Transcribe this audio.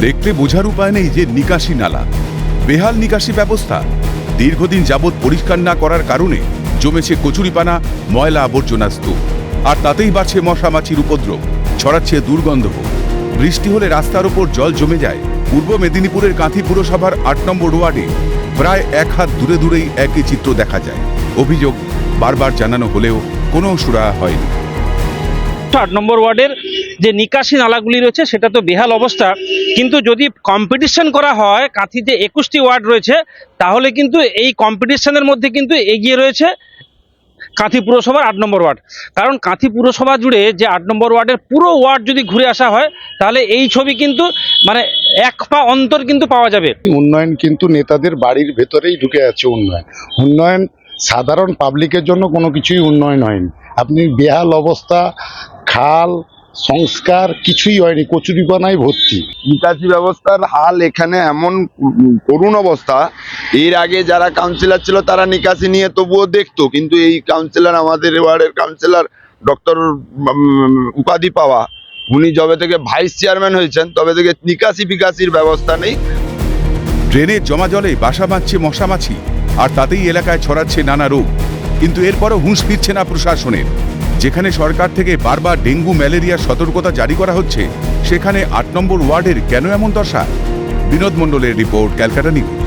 দেখলে বোঝার উপায় নেই যে নিকাশি নালা। বেহাল নিকাশি ব্যবস্থা। দীর্ঘদিন যাবৎ পরিষ্কার না করার কারণে জমেছে কচুরিপানা, ময়লা আবর্জনা স্তূপ। আর তাতেই বাড়ছে মশামাছির উপদ্রব, ছড়াচ্ছে দুর্গন্ধ। বৃষ্টি হলে রাস্তার ওপর জল জমে যায়। পূর্ব মেদিনীপুরের কাঁথি পুরসভার আট নম্বর ওয়ার্ডে প্রায় এক হাত দূরে দূরেই একই চিত্র দেখা যায়। অভিযোগ বারবার জানানো হলেও কোনো সুরাহা হয়নি। আট নম্বর ওয়ার্ডের যে নিকাশি নালাগুলি রয়েছে, সেটা তো বেহাল অবস্থা। কিন্তু যদি কম্পিটিশন করা হয়, কাঁথিতে একুশটি ওয়ার্ড রয়েছে, তাহলে কিন্তু এই কম্পিটিশনের মধ্যে কিন্তু এগিয়ে রয়েছে কাঁথি পুরসভার আট নম্বর ওয়ার্ড। কারণ কাঁথি পুরসভা জুড়ে যে আট নম্বর ওয়ার্ডের পুরো ওয়ার্ড যদি ঘুরে আসা হয়, তাহলে এই ছবি কিন্তু মানে এক পা অন্তর কিন্তু পাওয়া যাবে। উন্নয়ন কিন্তু নেতাদের বাড়ির ভেতরেই ঢুকে আছে উন্নয়ন। উন্নয়ন সাধারণ পাবলিকের জন্য কোনো কিছুই উন্নয়ন হয়নি। আপনি বেহাল অবস্থা, খাল সংস্কার কিছুই হয়নি কচুরিপানায় ভর্তি। নিকাশি ব্যবস্থার হাল এখানে এমন করুণ অবস্থা এর আগে যারা কাউন্সিলর ছিল তারা নিকাশি নিয়ে তবুও দেখতো কিন্তু এই কাউন্সিলর আমাদের ওয়ার্ডের কাউন্সিলর ডক্টর উপাধি পাওয়া উনি যবে থেকে ভাইস চেয়ারম্যান হয়েছেন তবে থেকে নিকাশি ফিকাশির ব্যবস্থা নেই। ড্রেনে জমা জলে বাসা বাঁধছে মশামাছি আর তাতেই এলাকায় ছড়াচ্ছে নানা রোগ। কিন্তু এরপরও হুঁশ ফিরছে না প্রশাসনের। যেখানে সরকার থেকে বারবার ডেঙ্গু ম্যালেরিয়ার সতর্কতা জারি করা হচ্ছে, সেখানে আট নম্বর ওয়ার্ডের কেন এমন দশা? বিনোদ মণ্ডলের রিপোর্ট ক্যালকাটা নিউজ।